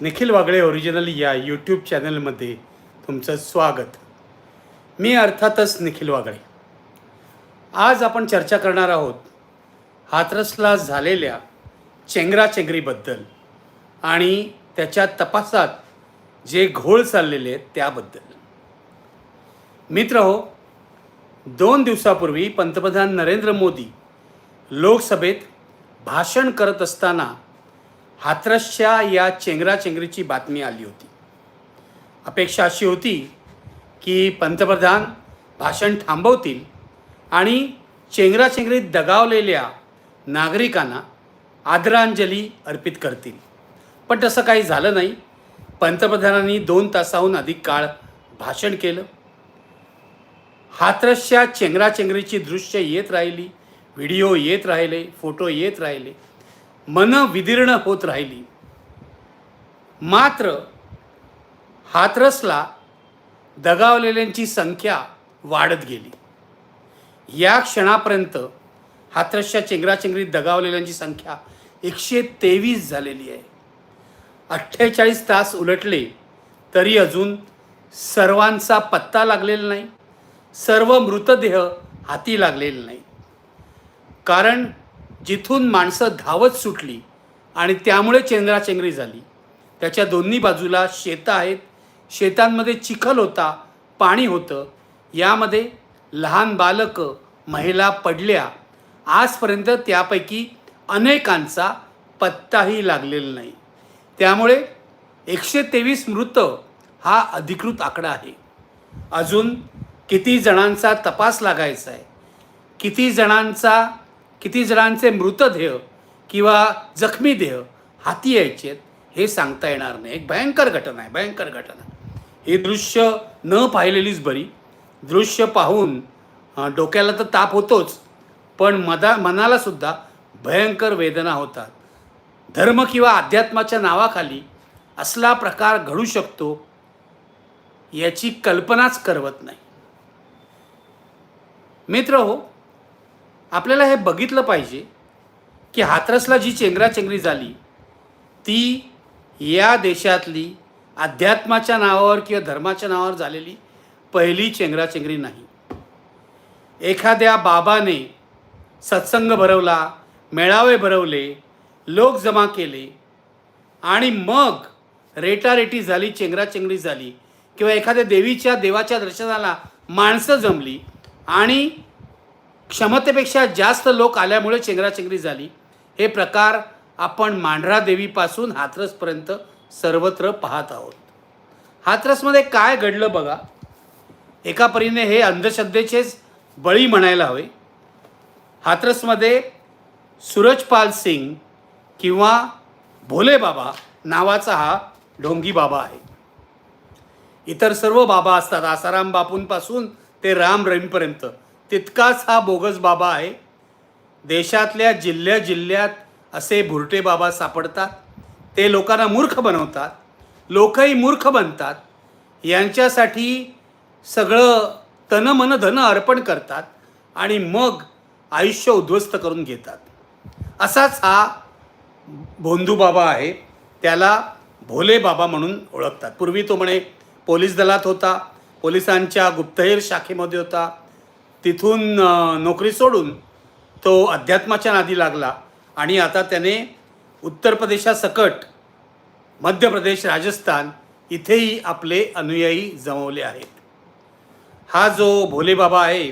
Nikhil Wagle original या YouTube चॅनलमध्ये तुमचं स्वागत. मी अर्थातच निखिल वागळे. आज आपण चर्चा करणार आहोत हाथरसला झालेल्या चेंगराचेंगरीबद्दल आणि त्याच्या तपासात जे घोळ चाललेले आहेत त्याबद्दल. मित्र हो दोन दिवसापूर्वी पंतप्रधान नरेंद्र मोदी लोकसभेत भाषण करत असताना हाथरसच्या या चेंगराचेंगरीची बातमी आली होती. अपेक्षा अशी होती की पंतप्रधान भाषण थांबवतील आणि चेंगराचेंगरीत दगावलेल्या नागरिकांना आदरांजली अर्पित करतील. पण तसं काही झालं नाही. पंतप्रधानांनी दोन तासाहून अधिक काळ भाषण केलं. हाथरसच्या चेंगराचेंगरीची दृश्य येत राहिली व्हिडिओ येत राहिले फोटो येत राहिले. मन विदीर्ण होत राहिली. मात्र हाथरसला दगावलेल्यांची संख्या वाढत गेली. या क्षणापर्यंत हाथरसच्या चेंगराचेंगरीत दगावलेल्यांची संख्या एकशे तेवीस झालेली आहे. अठ्ठेचाळीस तास उलटले तरी अजून सर्वांचा पत्ता लागलेला नाही. सर्व मृतदेह हाती लागलेले नाही कारण जिथून माणसं धावत सुटली आणि त्यामुळे चेंगराचेंगरी झाली. त्याच्या दोन्ही बाजूला शेतं आहेत. शेतांमध्ये चिखल होता पाणी होतं. यामध्ये लहान बालकं महिला पडल्या. आजपर्यंत त्यापैकी अनेकांचा पत्ताही लागलेला नाही. त्यामुळे एकशे तेवीस मृत हा अधिकृत आकडा आहे. अजून किती जणांचा तपास लागायचा आहे? किती जणांचा किती जणांचे मृतदेह किंवा जखमी देह हाती यायचे आहेत हे सांगता येणार नाही. एक भयंकर घटना आहे भयंकर घटना. हे दृश्य न पाहिलेलीच बरी. दृश्य पाहून डोक्याला तर ताप होतोच पण मदा मनाला सुद्धा भयंकर वेदना होतात. धर्म किंवा अध्यात्माच्या नावाखाली असला प्रकार घडू शकतो याची कल्पनाच करवत नाही. मित्र हो आपल्याला हे बघितलं पाहिजे की हाथरसला जी चेंगराचेंगरी झाली ती या देशातली अध्यात्माच्या नावावर किंवा धर्माच्या नावावर झालेली पहिली चेंगराचेंगरी नाही. एखाद्या बाबाने सत्संग भरवला मेळावे भरवले लोक जमा केले आणि मग रेटारेटी झाली चेंगराचेंगरी झाली किंवा एखाद्या देवीच्या देवाच्या दर्शनाला माणसं जमली आणि क्षमतेपेक्षा जास्त लोक आल्यामुळे चेंगराचेंगरी झाली. हे प्रकार आपण मांढरा देवीपासून हाथरसपर्यंत सर्वत्र पाहत आहोत. हाथरसमध्ये काय घडलं बघा. एका परीने हे अंधश्रद्धेचेच बळी म्हणायला हवे. हाथरसमध्ये सूरजपाल सिंग किंवा भोले बाबा नावाचा हा ढोंगी बाबा आहे. इतर सर्व बाबा असतात आसाराम बापूंपासून ते राम रहीमपर्यंत तितकाच हा बोगस बाबा आहे. देशातल्या जिल्ह्या जिल्ह्यात असे भुरटे बाबा सापडतात. ते लोकांना मूर्ख बनवतात. लोकही मूर्ख बनतात. यांच्यासाठी सगळं तन मन धन अर्पण करतात आणि मग आयुष्य उद्ध्वस्त करून घेतात. असाच हा भोंदू बाबा आहे. त्याला भोले बाबा म्हणून ओळखतात. पूर्वी तो म्हणे पोलीस दलात होता. पोलिसांच्या गुप्तहेर शाखेमध्ये होता. तिथून नोकरी सोडून तो अध्यात्माच्या नादी लागला. आणि आता त्याने उत्तर प्रदेशासकट मध्य प्रदेश राजस्थान इथेही आपले अनुयायी जमवले आहेत. हा जो भोले बाबा आहे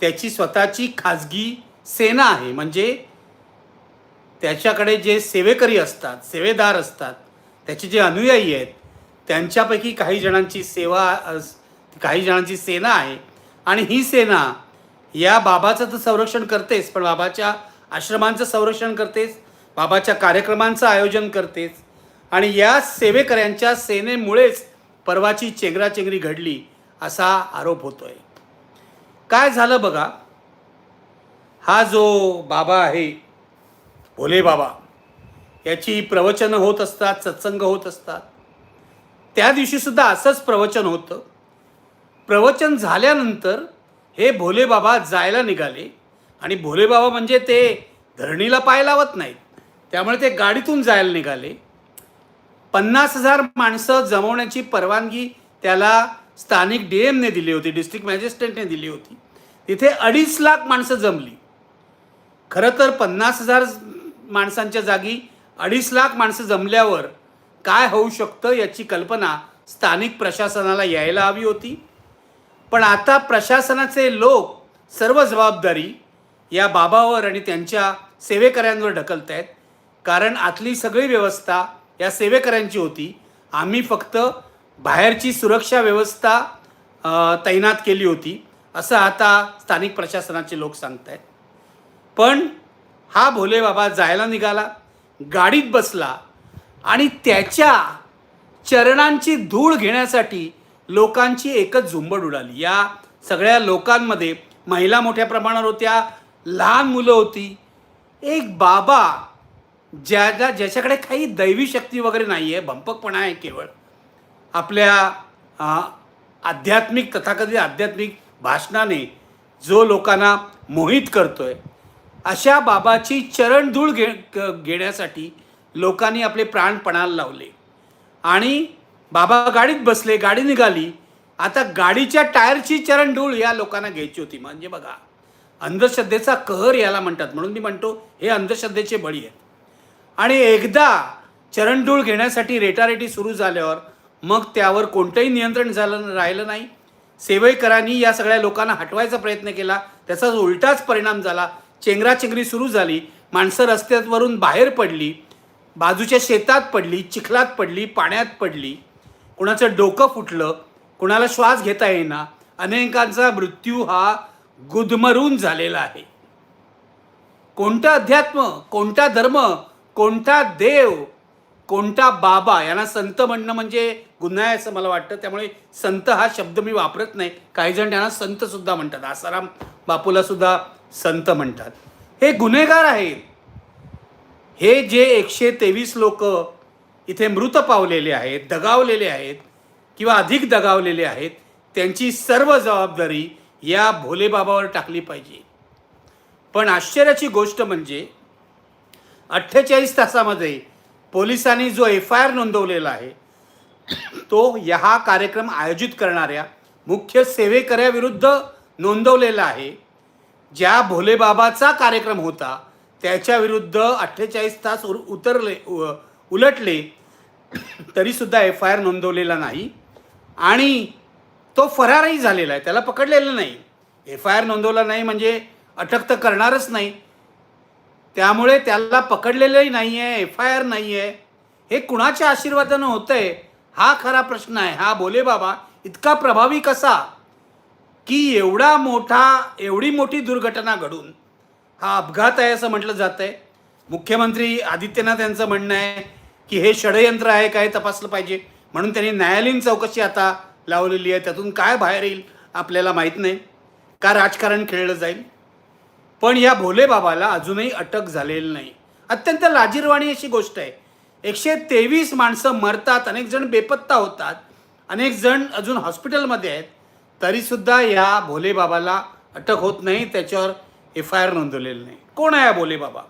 त्याची स्वतःची खाजगी सेना आहे. म्हणजे त्याच्याकडे जे सेवेकरी असतात सेवेदार असतात त्याचे जे अनुयायी आहेत त्यांच्यापैकी काही जणांची सेवा अस- काही जणांची सेना आहे आणि ही सेना या बाबाचं तर संरक्षण करतेच पण बाबाच्या आश्रमांचं संरक्षण करतेच बाबाच्या कार्यक्रमांचं आयोजन करतेच. आणि या सेवेकऱ्यांच्या सेनेमुळेच परवाची चेंगराचेंगरी घडली असा आरोप होतोय. काय झालं बघा? हा जो बाबा आहे भोले बाबा याची प्रवचनं होत असतात सत्संग होत असतात. त्या दिवशीसुद्धा असंच प्रवचन होतं. प्रवचन झाल्यानंतर हे भोलेबाबा जायला निघाले. आणि भोलेबाबा म्हणजे ते धरणीला पाय लावत नाहीत. त्यामुळे ते गाडीतून जायला निघाले. पन्नास हजार माणसं जमवण्याची परवानगी त्याला स्थानिक डी एमने दिली होती डिस्ट्रिक्ट मॅजिस्ट्रेटने दिली होती. तिथे अडीच लाख माणसं जमली. खरं तर पन्नास हजार माणसांच्या जागी अडीच लाख माणसं जमल्यावर काय होऊ शकतं याची कल्पना स्थानिक प्रशासनाला यायला हवी होती. पण आता प्रशासनाचे लोक सर्व जबाबदारी या बाबावर आणि त्यांच्या सेवेकऱ्यांवर ढकलत आहेत. कारण आतली सगळी व्यवस्था या सेवेकऱ्यांची होती. आम्ही फक्त बाहेरची सुरक्षा व्यवस्था तैनात केली होती. असं आता स्थानिक प्रशासनाचे लोक सांगत आहेत. पण हा भोले बाबा जायला निघाला गाडीत बसला आणि त्याच्या चरणांची धूळ घेण्यासाठी लोकांची एकच झुंबड उडाली. या सगळ्या लोकांमध्ये महिला मोठ्या प्रमाणावर होत्या लहान मुलं होती. एक बाबा ज्याच्या ज्याच्याकडे काही दैवी शक्ती वगैरे नाही आहे भंपकपणा आहे केवळ. आपल्या आध्यात्मिक तथाकथित आध्यात्मिक भाषणाने जो लोकांना मोहित करतोय अशा बाबाची चरणधूळ घे क- घेण्यासाठी लोकांनी आपले प्राण पणाला लावले. आणि बाबा गाडीत बसले गाडी निघाली. आता गाडीच्या टायरची चरणडूळ या लोकांना घ्यायची होती. म्हणजे बघा अंधश्रद्धेचा कहर याला म्हणतात. म्हणून मी म्हणतो हे अंधश्रद्धेचे बळी आहेत. आणि एकदा चरणडूळ घेण्यासाठी रेटारेटी सुरू झाल्यावर मग त्यावर कोणतंही नियंत्रण झालं राहिलं नाही. सेवेकरांनी या सगळ्या लोकांना हटवायचा प्रयत्न केला. त्याचा उलटाच परिणाम झाला. चेंगराचेंगरी सुरू झाली. माणसं रस्त्यावरून बाहेर पडली. बाजूच्या शेतात पडली चिखलात पडली पाण्यात पडली. कुणाचं डोकं फुटलं कुणाला श्वास घेता येईना अनेकांचा मृत्यू हा गुदमरून झालेला आहे. कोणतं अध्यात्म कोणता धर्म कोणता देव कोणता बाबा यांना संत म्हणणं म्हणजे गुन्हा आहे असं मला वाटतं. त्यामुळे संत हा शब्द मी वापरत नाही. काही जण त्यांना संत सुद्धा म्हणतात. आसाराम बापूला सुद्धा संत म्हणतात. हे गुन्हेगार आहेत. हे जे एकशे तेवीस लोक इथे मृत पावलेले आहेत दगावलेले आहेत किंवा अधिक दगावलेले आहेत त्यांची सर्व जबाबदारी या भोलेबाबावर टाकली पाहिजे. पण आश्चर्याची गोष्ट म्हणजे अठ्ठेचाळीस तासामध्ये पोलिसांनी जो एफ आय आर नोंदवलेला आहे तो या हा कार्यक्रम आयोजित करणाऱ्या मुख्य सेवेकऱ्याविरुद्ध नोंदवलेला आहे. ज्या भोलेबाबाचा कार्यक्रम होता त्याच्याविरुद्ध अठ्ठेचाळीस तास उर उतरले उलटले तरीसुद्धा एफ आय आर नोंदवलेला नाही आणि तो फरारही झालेला आहे. त्याला पकडलेलं नाही. एफ आय आर नोंदवला नाही म्हणजे अटक तर करणारच नाही. त्यामुळे त्याला पकडलेलंही नाही आहे एफ आय आर नाही आहे. हे कुणाच्या आशीर्वादानं होतं आहे हा खरा प्रश्न आहे. हा बोले बाबा इतका प्रभावी कसा? की एवढा मोठा एवढी मोठी दुर्घटना घडून हा अपघात आहे असं म्हटलं जात आहे मुख्यमंत्री आदित्यनाथ यांचं म्हणणं आहे की हे षडयंत्र आहे काय तपासलं पाहिजे? म्हणून त्यांनी न्यायालयीन चौकशी आता लावलेली आहे. त्यातून काय बाहेर येईल आपल्याला माहीत नाही. का राजकारण खेळलं जाईल? पण या भोलेबाबाला अजूनही अटक झालेली नाही. अत्यंत लाजीरवाणी अशी गोष्ट आहे. एकशे तेवीस माणसं मरतात अनेक जण बेपत्ता होतात अनेक जण अजून हॉस्पिटलमध्ये आहेत. तरीसुद्धा या भोलेबाबाला अटक होत नाही त्याच्यावर एफ आय आर नोंदवलेलं नाही. कोण आहे हा भोलेबाबा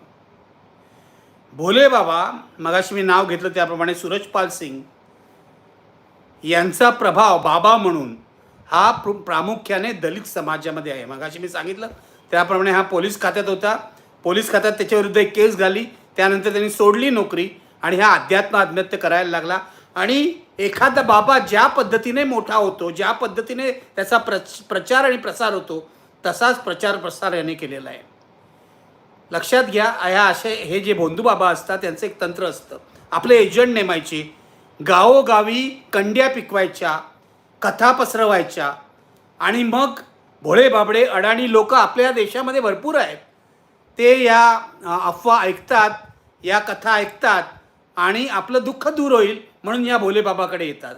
भोले बाबा मगाशी मी नाव घेतलं त्याप्रमाणे सूरजपाल सिंग यांचा प्रभाव बाबा म्हणून हा प्र- प्रामुख्याने दलित समाजामध्ये आहे. मगाशी मी सांगितलं त्याप्रमाणे हा पोलीस खात्यात होता. पोलीस खात्यात त्याच्याविरुद्ध एक केस झाली त्यानंतर त्यांनी सोडली नोकरी आणि हा अध्यात्म आत्महत्या करायला लागला. आणि एखादा बाबा ज्या पद्धतीने मोठा होतो ज्या पद्धतीने त्याचा प्रच प्रचार आणि प्रसार होतो तसाच प्रचार प्रसार याने केलेला आहे. लक्षात घ्या ह्या असे हे जे भोंदूबाबा असतात त्यांचं एक तंत्र असतं. आपले एजंट नेमायचे गावोगावी कंड्या पिकवायच्या कथा पसरवायच्या आणि मग भोळे बाबडे अडाणी लोक आपल्या देशामध्ये भरपूर आहेत. ते या अफवा ऐकतात या कथा ऐकतात आणि आपलं दुःख दूर होईल म्हणून या भोलेबाबाकडे येतात.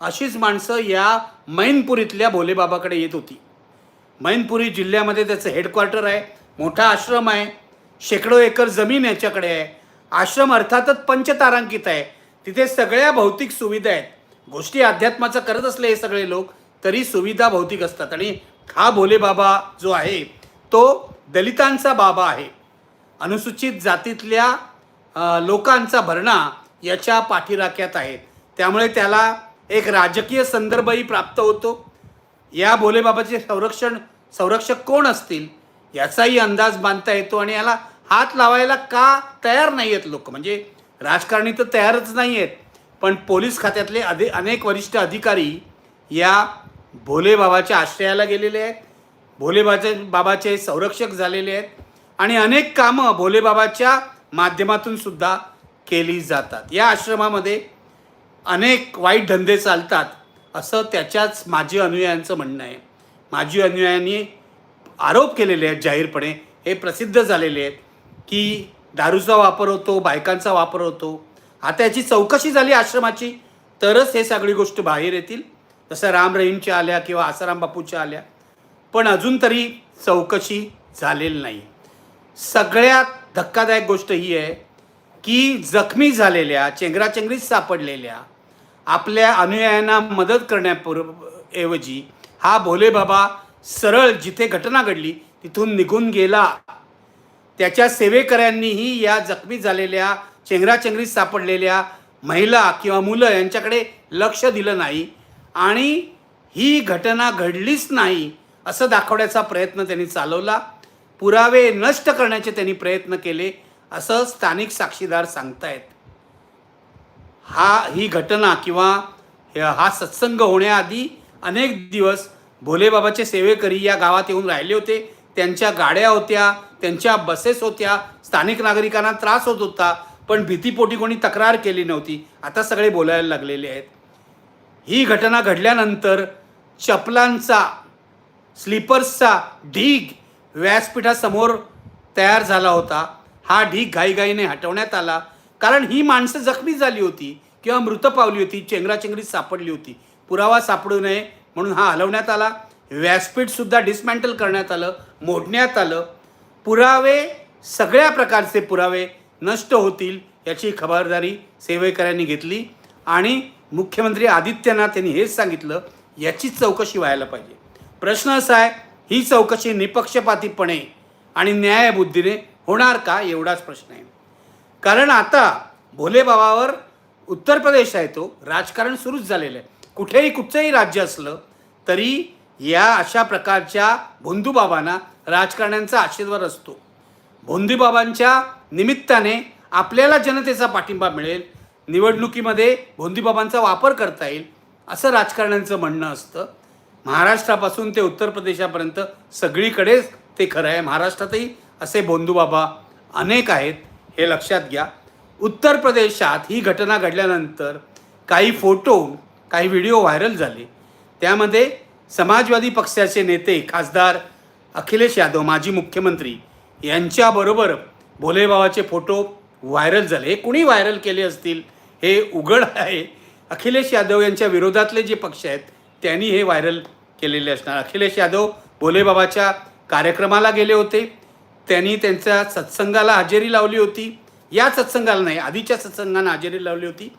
अशीच माणसं या मैनपुरीतल्या भोलेबाबाकडे येत होती. मैनपुरी जिल्ह्यामध्ये त्याचं हेडक्वार्टर आहे. मोठा आश्रम आहे. शेकडो एकर जमीन याच्याकडे आहे. आश्रम अर्थातच पंचतारांकित आहे. तिथे सगळ्या भौतिक सुविधा आहेत. गोष्टी अध्यात्माचं करत असले हे सगळे लोक तरी सुविधा भौतिक असतात. आणि हा भोले बाबा जो आहे तो दलितांचा बाबा आहे. अनुसूचित जातीतल्या लोकांचा भरणा याच्या पाठीराख्यात आहे. त्यामुळे त्याला एक राजकीय संदर्भही प्राप्त होतो. या भोलेबाबाचे संरक्षण संरक्षक कोण असतील? याचाही अंदाज बांधता येतो आणि याला हात लावायला का तयार नाही आहेत लोक? म्हणजे राजकारणी तर तयारच नाही आहेत पण पोलीस खात्यातले अधि अनेक वरिष्ठ अधिकारी या भोलेबाबाच्या आश्रयाला गेलेले आहेत. भोलेबाचे बाबाचे संरक्षक झालेले आहेत. आणि अनेक कामं भोलेबाबाच्या माध्यमातून सुद्धा केली जातात. या आश्रमामध्ये अनेक वाईट धंदे चालतात असं त्याच्याच माजी अनुयायांचं म्हणणं आहे. माजी अनुयायांनी आरोप केलेले आहेत जाहीरपणे हे प्रसिद्ध झालेले आहेत की दारूचा वापर होतो बायकांचा वापर होतो. आता याची चौकशी झाली आश्रमाची तरच हे सगळी गोष्ट बाहेर येतील. जसं राम रहीमच्या आल्या किंवा आसाराम बापूच्या आल्या. पण अजून तरी चौकशी झालेली नाही. सगळ्यात धक्कादायक गोष्ट ही आहे की जखमी झालेल्या चेंगराचेंगरीत सापडलेल्या आपल्या अनुयायांना मदत करण्यापूर्व ऐवजी हा भोलेबाबा सरळ जिथे घटना घडली तिथून निघून गेला. त्याच्या सेवेकऱ्यांनीही या जखमी झालेल्या चेंगराचेंगरीत सापडलेल्या महिला किंवा मुलं यांच्याकडे लक्ष दिलं नाही आणि ही घटना घडलीच नाही असं दाखवण्याचा प्रयत्न त्यांनी चालवला. पुरावे नष्ट करण्याचे त्यांनी प्रयत्न केले असं स्थानिक साक्षीदार सांगतायत. हा ही घटना किंवा हा सत्संग होण्याआधी अनेक दिवस भोलेबाबाचे सेवेकरी या गावात येऊन राहिले होते. त्यांच्या गाड्या होत्या त्यांच्या बसेस होत्या स्थानिक नागरिकांना त्रास होत होता पण भीतीपोटी कोणी तक्रार केली नव्हती. आता सगळे बोलायला लागलेले आहेत. ही घटना घडल्यानंतर चपलांचा स्लीपर्सचा ढीग व्यासपीठासमोर तयार झाला होता. हा ढीग घाईघाईने हटवण्यात आला. कारण ही माणसं जखमी झाली होती किंवा मृत पावली होती चेंगराचेंगरीत सापडली होती. पुरावा सापडू नये म्हणून हा हलवण्यात आला. व्यासपीठसुद्धा डिस्मॅन्टल करण्यात आलं. मोडण्यात आलं. पुरावे सगळ्या प्रकारचे पुरावे नष्ट होतील याची खबरदारी सेवेकऱ्यांनी घेतली. आणि मुख्यमंत्री आदित्यनाथ यांनी हेच सांगितलं याचीच चौकशी व्हायला पाहिजे. प्रश्न असा आहे ही चौकशी निपक्षपातीपणे आणि न्यायबुद्धीने होणार का एवढाच प्रश्न आहे. कारण आता भोलेबाबावर उत्तर प्रदेश आहे तो राजकारण सुरूच झालेलं आहे. कुठेही कुठचंही राज्य असलं तरी या अशा प्रकारच्या भोंदूबाबांना राजकारण्यांचा आशीर्वाद असतो. भोंदीबाबांच्या निमित्ताने आपल्याला जनतेचा पाठिंबा मिळेल निवडणुकीमध्ये भोंदीबाबांचा वापर करता येईल असं राजकारण्यांचं म्हणणं असतं. महाराष्ट्रापासून ते उत्तर प्रदेशापर्यंत सगळीकडेच ते खरं आहे. महाराष्ट्रातही असे भोंदूबाबा अनेक आहेत हे लक्षात घ्या. उत्तर प्रदेशात ही घटना घडल्यानंतर काही फोटो काही व्हिडिओ व्हायरल झाले. त्यामध्ये समाजवादी पक्षाचे नेते खासदार अखिलेश यादव माजी मुख्यमंत्री यांच्याबरोबर भोलेबाबाचे फोटो व्हायरल झाले. हे कुणी व्हायरल केले असतील? हे उघड आहे. अखिलेश यादव यांच्या विरोधातले जे पक्ष आहेत त्यांनी हे व्हायरल केलेले असणार. अखिलेश यादव भोलेबाबाच्या कार्यक्रमाला गेले होते. त्यांनी त्यांच्या सत्संगाला हजेरी लावली होती. या सत्संगाला नाही आधीच्या सत्संगांना हजेरी लावली होती.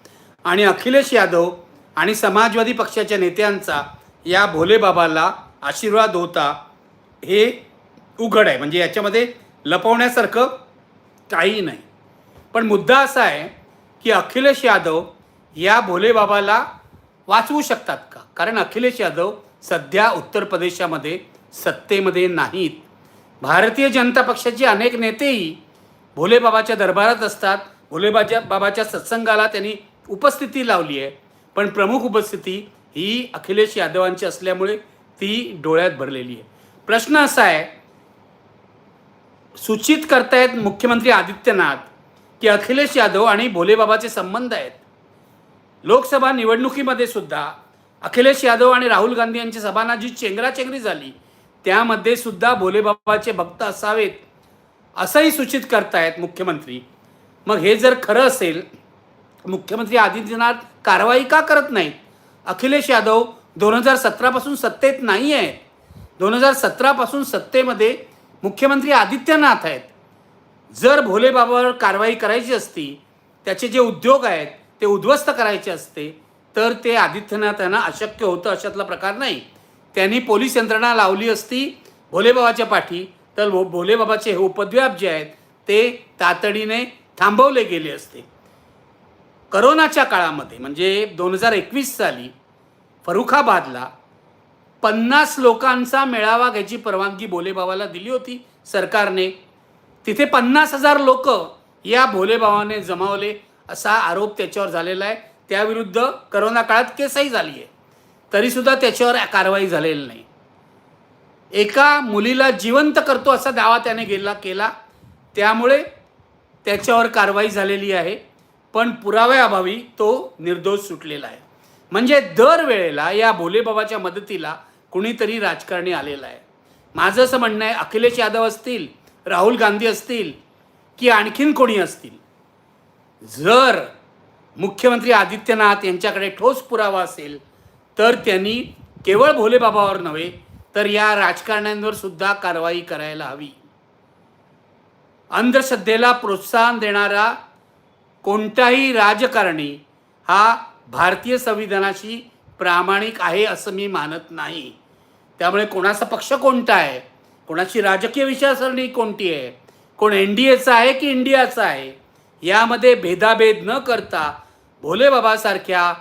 आणि अखिलेश यादव आणि समाजवादी पक्षाच्या नेत्यांचा या भोलेबाबाला आशीर्वाद होता हे उघड आहे. म्हणजे याच्यामध्ये लपवण्यासारखं काही नाही. पण मुद्दा असा आहे की अखिलेश यादव या भोलेबाबाला वाचवू शकतात का? कारण अखिलेश यादव सध्या उत्तर प्रदेशामध्ये सत्तेमध्ये नाहीत. भारतीय जनता पक्षाचे अनेक नेतेही भोलेबाबाच्या दरबारात असतात. भोलेबाच्या बाबाच्या सत्संगाला त्यांनी उपस्थिती लावली आहे. पण प्रमुख उपस्थिती ही अखिलेश यादवांची असल्यामुळे ती डोळ्यात भरलेली आहे. प्रश्न असा आहे सूचित करतायत मुख्यमंत्री आदित्यनाथ की अखिलेश यादव आणि भोलेबाबाचे संबंध आहेत. लोकसभा निवडणुकीमध्ये सुद्धा अखिलेश यादव आणि राहुल गांधी यांची सभांना जी चेंगराचेंगरी झाली त्यामध्ये सुद्धा भोलेबाबाचे भक्त असावेत असंही सूचित करतायत मुख्यमंत्री. मग हे जर खरं असेल मुख्यमंत्री आदित्यनाथ कारवाई का करत नाहीत? अखिलेश यादव दोन हजार सतरापासून सत्तेत नाही आहेत. दोन हजार सतरापासून सत्तेमध्ये मुख्यमंत्री आदित्यनाथ आहेत. जर भोलेबाबावर कारवाई करायची असती त्याचे जे उद्योग आहेत ते उद्ध्वस्त करायचे असते तर ते आदित्यनाथांना अशक्य होतं अशातला प्रकार नाही. त्यांनी पोलीस यंत्रणा लावली असती भोलेबाबाच्या पाठी तर भो भोलेबाबाचे हे उपद्व्याप जे आहेत ते तातडीने थांबवले गेले असते. करोनाच्या काळामध्ये म्हणजे दोन हजार एकवीस साली फरुखाबादला पन्नास लोकांचा मेळावा घ्यायची परवानगी भोलेबाबाला दिली होती सरकारने. तिथे पन्नास हजार लोक या भोलेबाबाने जमावले असा आरोप त्याच्यावर झालेला आहे. त्याविरुद्ध करोना काळात केसही झाली आहे. तरीसुद्धा त्याच्यावर कारवाई झालेली नाही. एका मुलीला जिवंत करतो असा दावा त्याने गेला केला. त्यामुळे त्याच्यावर कारवाई झालेली आहे. पण पुराव्याअभावी तो निर्दोष सुटलेला आहे. म्हणजे दरवेळेला या भोलेबाबाच्या मदतीला कुणीतरी राजकारणी आलेला आहे. माझं असं म्हणणं आहे अखिलेश यादव असतील राहुल गांधी असतील की आणखीन कोणी असतील? जर मुख्यमंत्री आदित्यनाथ यांच्याकडे ठोस पुरावा असेल तर त्यांनी केवळ भोलेबाबावर नव्हे तर या राजकारण्यांवर सुद्धा कारवाई करायला हवी. अंधश्रद्धेला प्रोत्साहन देणारा कोणताही राजकारणी हा भारतीय संविधानाशी प्रामाणिक आहे असं मी मानत नाही. त्यामुळे कोणाचा पक्ष कोणता आहे? कोणाची राजकीय विचारसरणी कोणती आहे? कोण एन डी एचा आहे की इंडियाचा आहे? यामध्ये भेदाभेद न करता भोलेबाबासारख्या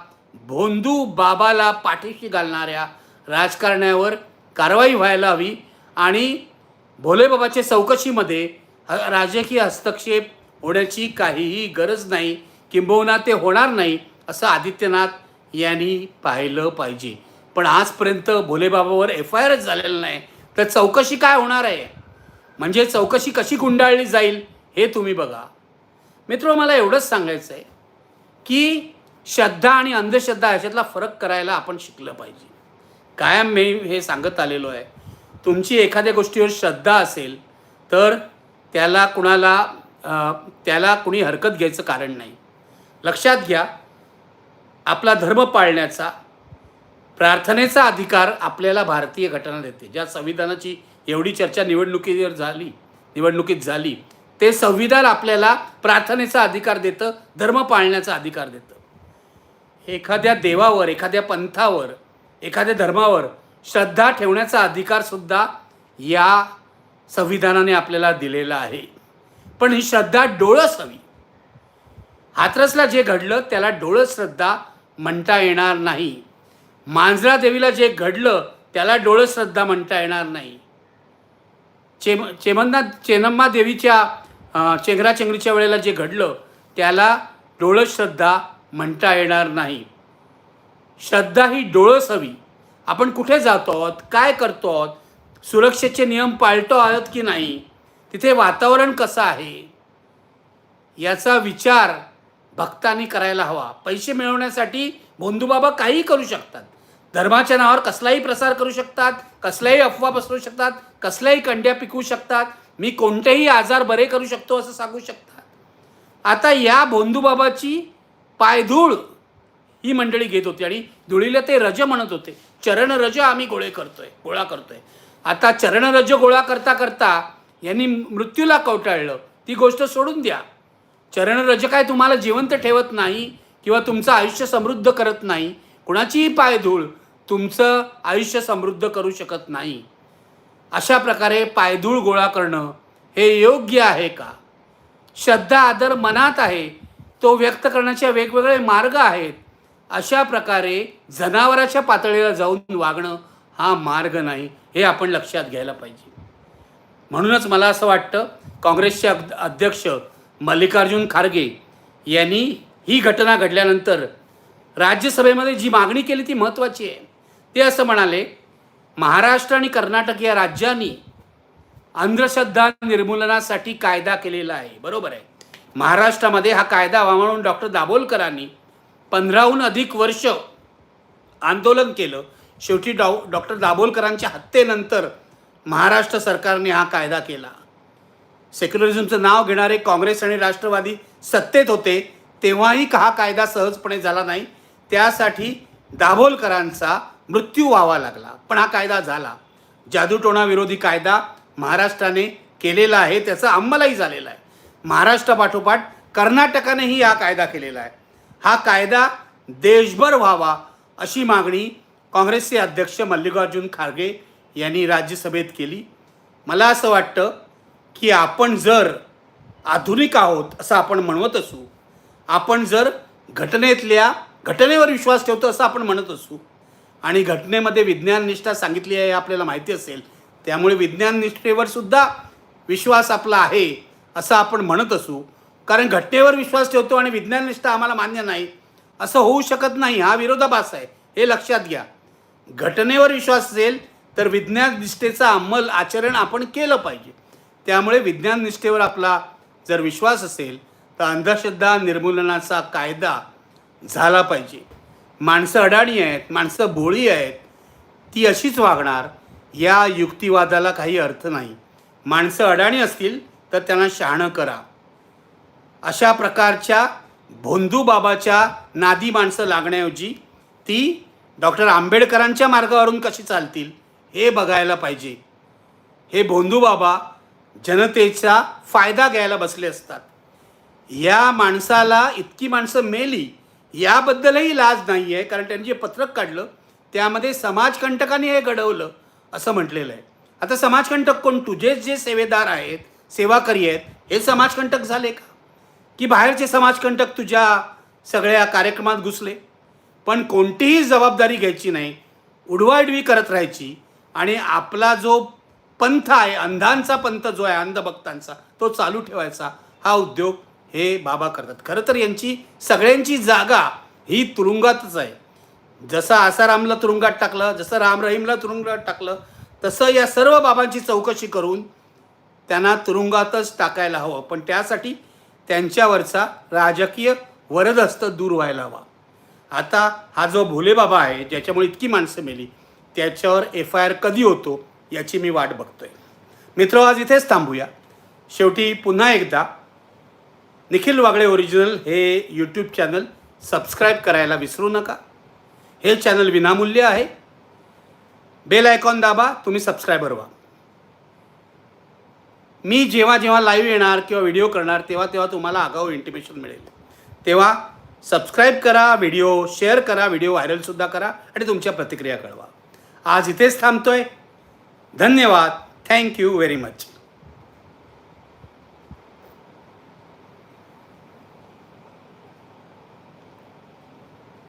भोंदू बाबाला पाठीशी घालणाऱ्या राजकारण्यावर कारवाई व्हायला हवी आणि भोलेबाबाच्या चौकशीमध्ये राजकीय हस्तक्षेप होण्याची काहीही गरज नाही किंबहुना ते होणार नाही असं आदित्यनाथ यांनी पाहिलं पाहिजे. पण आजपर्यंत भोलेबाबावर एफ आय आरच झालेलं नाही. तर चौकशी काय होणार आहे? म्हणजे चौकशी कशी गुंडाळली जाईल हे तुम्ही बघा. मित्र मला एवढंच सांगायचं आहे की श्रद्धा आणि अंधश्रद्धा ह्याच्यातला फरक करायला आपण शिकलं पाहिजे. कायम मी हे सांगत आलेलो आहे. तुमची एखाद्या गोष्टीवर श्रद्धा असेल तर त्याला कुणाला त्याला कुणी हरकत घ्यायचं कारण नाही. लक्षात घ्या आपला धर्म पाळण्याचा प्रार्थनेचा अधिकार आपल्याला भारतीय घटना देते. ज्या संविधानाची एवढी चर्चा निवडणुकीवर झाली निवडणुकीत झाली ते संविधान आपल्याला प्रार्थनेचा अधिकार देतं धर्म पाळण्याचा अधिकार देतं. एखाद्या देवावर एखाद्या पंथावर एखाद्या धर्मावर श्रद्धा ठेवण्याचा अधिकारसुद्धा या संविधानाने आपल्याला दिलेला आहे. पण ही श्रद्धा डोळस हवी. हाथरसला जे घडलं त्याला डोळस श्रद्धा म्हणता येणार नाही. मांजरा देवीला जे घडलं त्याला डोळस श्रद्धा म्हणता येणार नाही. चेम चेमन्ना चेनम्मा देवीच्या चेंगराचेंगरीच्या वेळेला जे घडलं त्याला डोळस श्रद्धा म्हणता येणार नाही. श्रद्धा ही डोळस हवी. आपण कुठे जातो आहोत? काय करतो आहोत? सुरक्षेचे नियम पाळतो आहोत की नाही? तिथे वातावरण कसं आहे? याचा विचार भक्तांनी करायला हवा. पैसे मिळवण्यासाठी भोंदूबाबा काहीही करू शकतात. धर्माच्या नावावर कसलाही प्रसार करू शकतात कसल्याही अफवा पसरू शकतात कसल्याही कंड्या पिकवू शकतात. मी कोणतेही आजार बरे करू शकतो असं सांगू शकतात. आता या भोंदूबाबाची पायधूळ ही मंडळी घेत होती आणि धुळीला ते रज म्हणत होते. चरण रज आम्ही गोळे करतोय गोळा करतोय. आता चरण रज गोळा करता करता यांनी मृत्यूला कवटाळलं. ती गोष्ट सोडून द्या. चरण रज काय तुम्हाला जिवंत ठेवत नाही किंवा तुमचं आयुष्य समृद्ध करत नाही कुणाचीही पायधूळ तुमचं आयुष्य समृद्ध करू शकत नाही. अशा प्रकारे पायधूळ गोळा करणं हे योग्य आहे का? श्रद्धा आदर मनात आहे. तो व्यक्त करण्याचे वेगवेगळे मार्ग आहेत. अशा प्रकारे जनावराच्या पातळीला जाऊन वागणं हा मार्ग नाही हे आपण लक्षात घ्यायला पाहिजे. म्हणूनच मला असं वाटतं काँग्रेसचे अध्यक्ष मल्लिकार्जुन खारगे यांनी ही घटना घडल्यानंतर राज्यसभेमध्ये जी मागणी केली ती महत्त्वाची आहे. ते असं म्हणाले महाराष्ट्र आणि कर्नाटक या राज्यांनी अंधश्रद्धा निर्मूलनासाठी कायदा केलेला आहे. बरोबर आहे. महाराष्ट्रामध्ये हा कायदा व्हावा म्हणून डॉक्टर दाभोलकरांनी पंधराहून अधिक वर्ष आंदोलन केलं. शेवटी डॉ डॉक्टर दाभोलकरांच्या हत्येनंतर महाराष्ट्र सरकारने हा कायदा केला. सेक्युलरिझमचं नाव घेणारे काँग्रेस आणि राष्ट्रवादी सत्तेत होते तेव्हाही हा कायदा सहजपणे झाला नाही. त्यासाठी दाभोलकरांचा मृत्यू व्हावा लागला पण हा कायदा झाला. जादूटोणा विरोधी कायदा महाराष्ट्राने केलेला आहे त्याचा अंमलही झालेला आहे. महाराष्ट्रापाठोपाठ कर्नाटकानेही हा कायदा केलेला आहे. हा कायदा देशभर व्हावा अशी मागणी काँग्रेसचे अध्यक्ष मल्लिकार्जुन खरगे यांनी राज्यसभेत केली. मला असं वाटतं की आपण जर आधुनिक आहोत असं आपण म्हणवत असू आपण जर घटनेतल्या घटनेवर विश्वास ठेवतो असं आपण म्हणत असू आणि घटनेमध्ये विज्ञाननिष्ठा सांगितली आहे हे आपल्याला माहिती असेल त्यामुळे विज्ञाननिष्ठेवर सुद्धा विश्वास आपला आहे असं आपण म्हणत असू कारण घटनेवर विश्वास ठेवतो आणि विज्ञाननिष्ठा आम्हाला मान्य नाही असं होऊ शकत नाही. हा विरोधाभास आहे. हे लक्षात घ्या. घटनेवर विश्वास असेल तर विज्ञान निष्ठेचा अंमल आचरण आपण केलं पाहिजे. त्यामुळे विज्ञान निष्ठेवर आपला जर विश्वास असेल तर अंधश्रद्धा निर्मूलनाचा कायदा झाला पाहिजे. माणसं अडाणी आहेत माणसं भोळी आहेत ती अशीच वागणार या युक्तिवादाला काही अर्थ नाही. माणसं अडाणी असतील तर त्यांना शहाणं करा. अशा प्रकारच्या भोंदू बाबाच्या नादी माणसं लागण्याऐवजी ती डॉक्टर आंबेडकरांच्या मार्गावरून कशी चालतील? हे बघायला पाहिजे. हे भोंदू बाबा जनतेचा फायदा घ्यायला बसले असतात. या माणसाला इतकी माणसं मेली याबद्दलही लाज नाही आहे कारण त्यांनी जे पत्रक काढलं त्यामध्ये समाजकंटकांनी हे घडवलं असं म्हटलेलं आहे. आता समाजकंटक कोण? तुझेच जे सेवेदार आहेत सेवाकरी आहेत हे समाजकंटक झाले का? की बाहेरचे समाजकंटक तुझ्या सगळ्या कार्यक्रमात घुसले? पण कोणतीही जबाबदारी घ्यायची नाही उडवाडवी करत राहायची आणि आपला जो पंथ आहे अंधांचा पंथ जो आहे अंधभक्तांचा तो चालू ठेवायचा हा उद्योग हे बाबा करतात. खरं तर यांची सगळ्यांची जागा ही तुरुंगातच आहे. जसं आसारामला तुरुंगात टाकलं जसं राम रहीमला तुरुंगात टाकलं तसं या सर्व बाबांची चौकशी करून त्यांना तुरुंगातच टाकायला हवं. पण त्यासाठी त्यांच्यावरचा राजकीय वरदहस्त दूर व्हायला हवा. आता हा जो भोले बाबा आहे ज्याच्यामुळे इतकी माणसं मेली त्याच्यावर एफ आय आर कधी होतो याची मी वाट बघतोय. मित्र आज इथेच थांबूया. शेवटी पुन्हा एकदा निखिल वागळे ओरिजिनल हे यूट्यूब चॅनल सबस्क्राईब करायला विसरू नका. हे चॅनल विनामूल्य आहे. बेल आयकॉन दाबा तुम्ही सबस्क्रायबर व्हा. मी जेव्हा जेव्हा लाईव्ह येणार किंवा व्हिडिओ करणार तेव्हा तेव्हा तुम्हाला आगाऊ इंटिमेशन मिळेल. तेव्हा सबस्क्राईब करा व्हिडिओ शेअर करा व्हिडिओ व्हायरलसुद्धा करा आणि तुमच्या प्रतिक्रिया कळवा. आज इथेच थांबतोय. धन्यवाद. Thank you very much